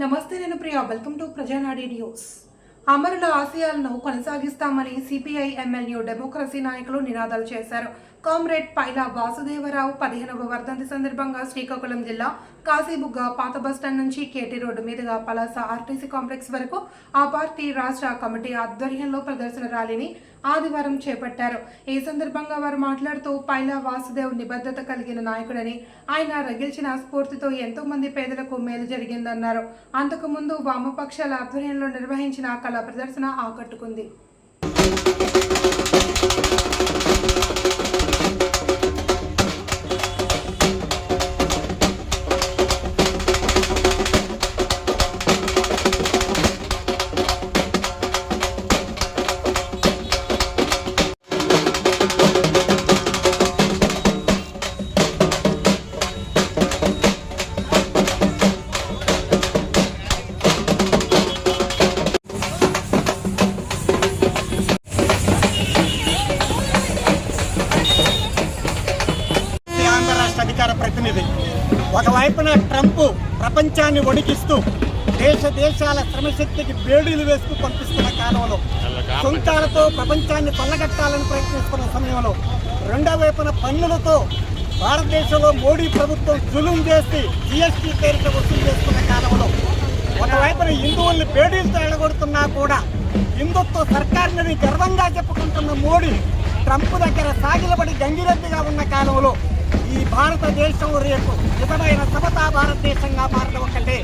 నమస్తే నేను Priya. Welcome to Prajanaadi news. అమరుల ఆశయాలను కొనసాగిస్తామని సిపిఐ ఎమ్మెల్యే డెమోక్రసీ నాయకులు నినాదాలు చేశారు. కామ్రేడ్ పైలా వాసుదేవరావు పదిహేనవ వర్ధంతి సందర్భంగా శ్రీకాకుళం జిల్లా కాశీబుగ్గ పాత బస్టాండ్ నుంచి కేటీ రోడ్డు మీదుగా పలాస ఆర్టీసీ కాంప్లెక్స్ వరకు ఆ పార్టీ రాష్ట్ర కమిటీ ఆధ్వర్యంలో ప్రదర్శన ర్యాలీని ఆదివారం చేపట్టారు. ఈ సందర్భంగా వారు మాట్లాడుతూ పైలా వాసుదేవ్ నిబద్ధత కలిగిన నాయకుడని ఆయన రగిల్చిన స్ఫూర్తితో ఎంతో మంది పేదలకు మేలు జరిగిందన్నారు. అంతకుముందు వామపక్షాల ఆధ్వర్యంలో నిర్వహించిన కళా ప్రదర్శన ఆకట్టుకుంది. అధికార ఒకవైపున ట్రంప్ ప్రపంచాన్ని వణికిస్తూ దేశ దేశాల శ్రమశక్తికి బేడీలు వేస్తూ పంపిస్తున్న కాలంలో సొంతాలతో ప్రపంచాన్ని పల్లగట్టాలని ప్రయత్నిస్తున్న సమయంలో రెండో వైపున పన్నులతో భారతదేశంలో మోడీ ప్రభుత్వం జులుం చేసి జిఎస్టీ పేరిట వసూలు చేస్తున్న కాలంలో ఒకవైపున హిందువుల్ని బేడీలతో ఎడగొడుతున్నా కూడా హిందుత్వ సర్కారుని గర్వంగా చెప్పుకుంటున్న మోడీ ట్రంప్ దగ్గర సాగిలబడి గంగిరెద్దిగా ఉన్న కాలంలో ఈ భారతదేశం రేపు నిజమైన సమతా భారతదేశంగా మారడం ఒకటే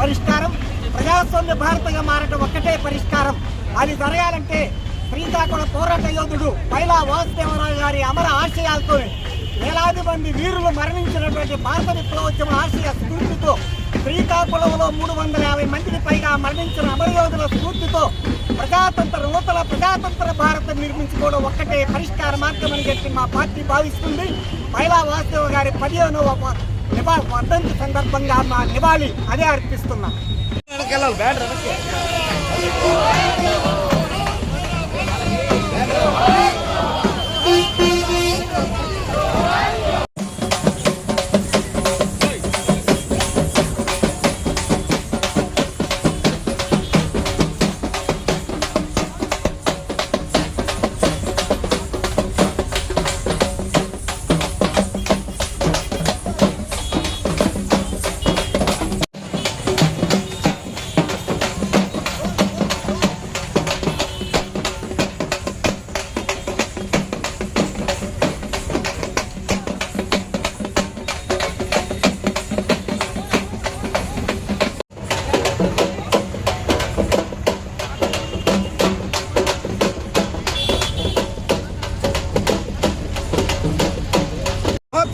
పరిష్కారం. ప్రజాస్వామ్య భారతంగా మారడం ఒక్కటే పరిష్కారం. అది జరగాలంటే శ్రీకాకుళం పోరాట యోధుడు పైలా వాసుదేవరావు గారి అమర ఆశయాలతో వేలాది మంది వీరులు మరణించినటువంటి భారత విప్లవోద్యమ ఆశయ స్ఫూర్తితో శ్రీకాకుళంలో మూడు వందల యాభై మందికి పైగా మరణించిన అమరయోధుల స్ఫూర్తితో ప్రజాతంత్ర స్వతంత్ర భారతం నిర్మించుకోవడం ఒక్కటే పరిష్కార మార్గం అని చెప్పి మా పార్టీ భావిస్తుంది. మహిళా వాసుదేవ గారి పదిహేనవ వ- నివా వర్ధంతి సందర్భంగా మా నివాళి అదే అర్పిస్తున్నాం.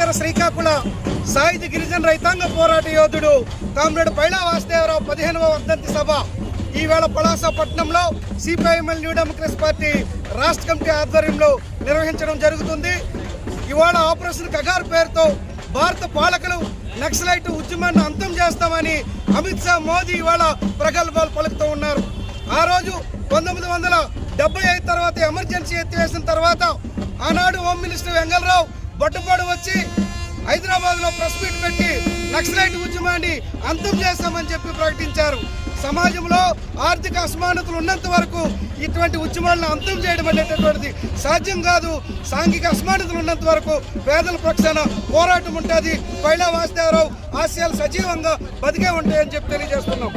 మహత్తర శ్రీకాకుళం సాయుధ గిరిజన రైతాంగ పోరాట యోధుడు కామ్రేడ్ పైలా వాసుదేవరావు పదిహేనవ వర్ధంతి సభ. ఈవేళ పలాస పట్టణంలో సిపిఐఎంఎల్ న్యూ డెమోక్రసీ పార్టీ రాష్ట్ర కమిటీ ఆధ్వర్యంలో నిర్వహించడం జరుగుతుంది. ఇవాళ ఆపరేషన్ కగార్ పేరుతో భారత పాలకులు నక్సలైట్ ఉద్యమాన్ని అంతం చేస్తామని అమిత్ షా మోదీ ఇవాళ ప్రగల్భాలు పలుకుతూ ఉన్నారు. ఆ రోజు పంతొమ్మిది వందల డెబ్బై ఐదు తర్వాత ఎమర్జెన్సీ ఎత్తివేసిన తర్వాత ఆనాడు హోమ్ మినిస్టర్ వెంగళరావు బొట్టుపాడు వచ్చి హైదరాబాద్లో ప్రెస్ మీట్ పెట్టి నక్సలైట్ ఉద్యమాన్ని అంతం చేస్తామని చెప్పి ప్రకటించారు. సమాజంలో ఆర్థిక అసమానతలు ఉన్నంత వరకు ఇటువంటి ఉద్యమాలను అంతం చేయడం అనేటటువంటిది సాధ్యం కాదు. సాంఘిక అసమానతలు ఉన్నంత వరకు పేదల పక్షాన పోరాటం ఉంటుంది. పైలా వాసుదేవరావు ఆశయాలు సజీవంగా బతికే ఉంటాయని చెప్పి తెలియజేస్తున్నాం.